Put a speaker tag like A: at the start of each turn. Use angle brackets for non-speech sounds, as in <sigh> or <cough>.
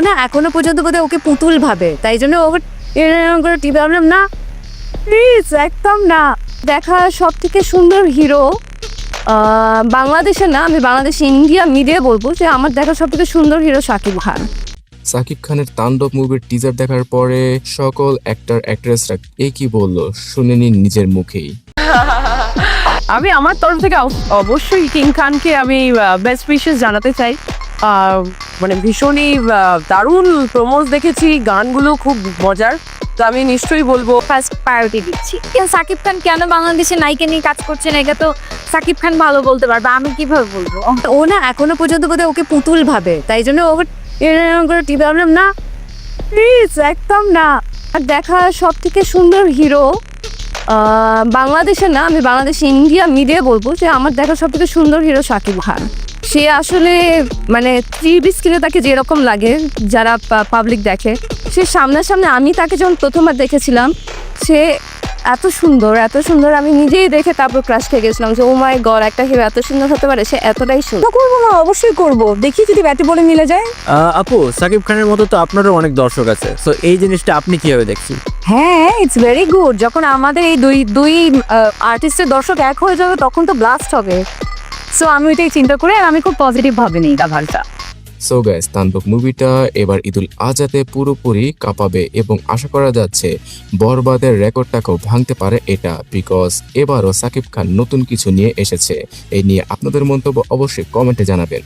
A: না এখনও পর্যন্ত বোধহয় ওকে পুতুল ভাবে। তাই জন্য ওকে এরকম করে টিপে ভাবলাম না প্লিজ একদম না। দেখা সব থেকে সুন্দর হিরো বাংলাদেশে না আমি বাংলাদেশ ইন্ডিয়া মিডিয়া বলব যে আমার দেখা সব থেকে সুন্দর হিরো শাকিব খান।
B: সাকিব খানের তাণ্ডব মুভির টিজার দেখার পরে সকল অ্যাক্টর অ্যাক্ট্রেসরা এ কি বলল শুনে নিন নিজের মুখেই। <laughs>
C: আমি আমার তরফ থেকে অব- অবশ্যই কিং খানকে আমি বেস্ট উইশেস জানাতে চাই। মানে ভীষণই দারুণ প্রমোজ দেখেছি গানগুলো খুব মজার। তো আমি নিশ্চয়ই বলব
A: ফার্স্ট প্রায়োরিটি দিচ্ছি। সাকিব খান কেন বাংলাদেশে নায়িকা নিয়ে কাজ করছে না এটা তো সাকিব খান ভালো বলতে পারবে আমি কীভাবে বলব? ও না এখনও পর্যন্ত বোধহয় ওকে পুতুল ভাবে তাই জন্য করে টিপে ভাবলাম না প্লিজ একদম না। আর দেখা সব থেকে সুন্দর হিরো বাংলাদেশে না, আমি বাংলাদেশ ইন্ডিয়া মিডিয়া বলব যে আমার দেখা সব থেকে সুন্দর হিরো শাকিব খান। সে আসলে মানে থ্রি স্ক্রিনে তাকে যেরকম লাগে, যারা পাবলিক দেখে, সে সামনাসামনি আমি তাকে যখন প্রথমবার দেখেছিলাম, সে এত সুন্দর এত সুন্দর। আমি নিজেই দেখে তারপর ক্রাশ খেয়ে গেছিলাম যে ও মাই গড একটা হিরো এত সুন্দর হতে পারে সে এতটাই সুন্দর। করব না অবশ্যই করব। দেখি যদি ব্যাটে বলে মিলে যায়।
D: আহ, আপু সাকিব খানের মতো তো আপনারও অনেক দর্শক আছে। সো এই জিনিসটা আপনি কীভাবে দেখছেন?
A: হ্যাঁ ইটস ভেরি গুড যখন আমাদের এই দুই দুই আর্টিস্টের দর্শক এক হয়ে যাবে তখন তো ব্লাস্ট হবে। সো আমি ওইটাই চিন্তা করে আর আমি খুব পজিটিভ ভাবে নিই ব্যাপারটা
B: সো গাইস, তাণ্ডব মুভিটা এবার ঈদুল আজাতে পুরোপুরি কাঁপাবে এবং আশা করা যাচ্ছে বরবাদের রেকর্ডটাকেও ভাঙতে পারে এটা বিকজ এবারও সাকিব খান নতুন কিছু নিয়ে এসেছে। এই নিয়ে আপনাদের মন্তব্য অবশ্যই কমেন্টে জানাবেন।